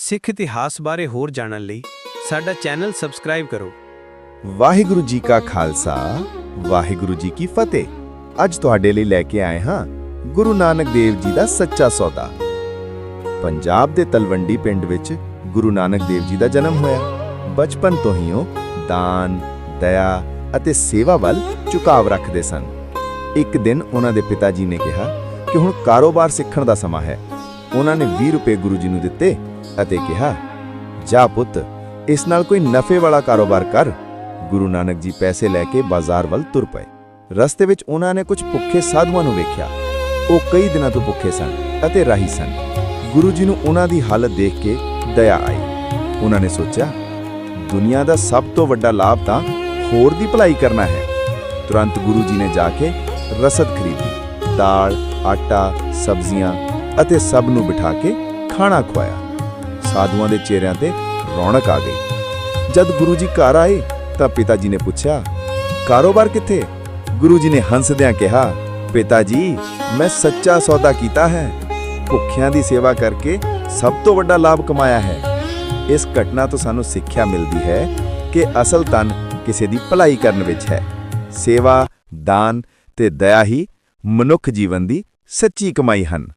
ਸਿੱਖ ਇਤਿਹਾਸ ਬਾਰੇ ਹੋਰ ਜਾਣਨ ਲਈ ਸਾਡਾ ਚੈਨਲ ਸਬਸਕ੍ਰਾਈਬ ਕਰੋ। ਵਾਹਿਗੁਰੂ ਜੀ ਕਾ ਖਾਲਸਾ, ਵਾਹਿਗੁਰੂ ਜੀ ਕੀ ਫਤਿਹ। ਅੱਜ ਤੁਹਾਡੇ ਲਈ ਲੈ ਕੇ ਆਏ ਹਾਂ ਗੁਰੂ ਨਾਨਕ ਦੇਵ ਜੀ ਦਾ ਸੱਚਾ ਸੌਦਾ। ਪੰਜਾਬ ਦੇ ਤਲਵੰਡੀ ਪਿੰਡ ਵਿੱਚ ਗੁਰੂ ਨਾਨਕ ਦੇਵ ਜੀ ਦਾ ਜਨਮ ਹੋਇਆ। ਬਚਪਨ ਤੋਂ ਹੀ ਉਹ ਦਾਨ, ਦਇਆ ਅਤੇ ਸੇਵਾ ਵੱਲ ਝੁਕਾਵ ਰੱਖਦੇ ਸਨ। ਇੱਕ ਦਿਨ ਉਹਨਾਂ ਦੇ ਪਿਤਾ ਜੀ ਨੇ ਕਿਹਾ ਕਿ ਹੁਣ ਕਾਰੋਬਾਰ ਸਿੱਖਣ ਦਾ ਸਮਾਂ ਹੈ। ਉਹਨਾਂ ਨੇ 20 ਰੁਪਏ ਗੁਰੂ ਜੀ ਨੂੰ ਦਿੱਤੇ ਅਤੇ ਕਿਹਾ, ਜਾ ਪੁੱਤ, ਇਸ ਨਾਲ ਕੋਈ ਨਫੇ ਵਾਲਾ ਕਾਰੋਬਾਰ ਕਰ। ਗੁਰੂ ਨਾਨਕ ਜੀ ਪੈਸੇ ਲੈ ਕੇ ਬਾਜ਼ਾਰ ਵੱਲ ਤੁਰ ਪਏ। ਰਸਤੇ ਵਿੱਚ ਉਹਨਾਂ ਨੇ ਕੁਝ ਭੁੱਖੇ ਸਾਧੂਆਂ ਨੂੰ ਵੇਖਿਆ। ਉਹ ਕਈ ਦਿਨਾਂ ਤੋਂ ਭੁੱਖੇ ਸਨ ਅਤੇ ਰਾਹੀ ਸਨ। ਗੁਰੂ ਜੀ ਨੂੰ ਉਹਨਾਂ ਦੀ ਹਾਲਤ ਦੇਖ ਕੇ ਦਇਆ ਆਈ। ਉਹਨਾਂ ਨੇ ਸੋਚਿਆ, ਦੁਨੀਆ ਦਾ ਸਭ ਤੋਂ ਵੱਡਾ ਲਾਭ ਤਾਂ ਹੋਰ ਦੀ ਭਲਾਈ ਕਰਨਾ ਹੈ। ਤੁਰੰਤ ਗੁਰੂ ਜੀ ਨੇ ਜਾ ਕੇ ਰਸਦ ਖਰੀਦੀ। ਦਾਲ, ਆਟਾ, ਸਬਜ਼ੀਆਂ ਅਤੇ ਸਭ ਨੂੰ ਬਿਠਾ ਕੇ ਖਾਣਾ ਖਵਾਇਆ ਸਾਧੂਆਂ ਦੇ ਚਿਹਰਿਆਂ ਤੇ ਰੌਣਕ ਆ ਗਈ। ਜਦ ਗੁਰੂ ਜੀ ਘਰ ਆਏ ਤਾਂ ਪਿਤਾ ਜੀ ਨੇ ਪੁੱਛਿਆ, ਕਾਰੋਬਾਰ ਕਿੱਥੇ? ਗੁਰੂ ਜੀ ਨੇ ਹੰਸਦਿਆਂ ਕਿਹਾ, ਪਿਤਾ ਜੀ, ਮੈਂ ਸੱਚਾ ਸੌਦਾ ਕੀਤਾ ਹੈ। ਭੁੱਖਿਆਂ ਦੀ ਸੇਵਾ ਕਰਕੇ ਸਭ ਤੋਂ ਵੱਡਾ ਲਾਭ ਕਮਾਇਆ ਹੈ। ਇਸ ਘਟਨਾ ਤੋਂ ਸਾਨੂੰ ਸਿੱਖਿਆ ਮਿਲਦੀ ਹੈ ਕਿ ਅਸਲ ਧਨ ਕਿਸੇ ਦੀ ਭਲਾਈ ਕਰਨ ਵਿੱਚ ਹੈ। ਸੇਵਾ, ਦਾਨ ਤੇ ਦਇਆ ਹੀ ਮਨੁੱਖ ਜੀਵਨ ਦੀ ਸੱਚੀ ਕਮਾਈ ਹਨ।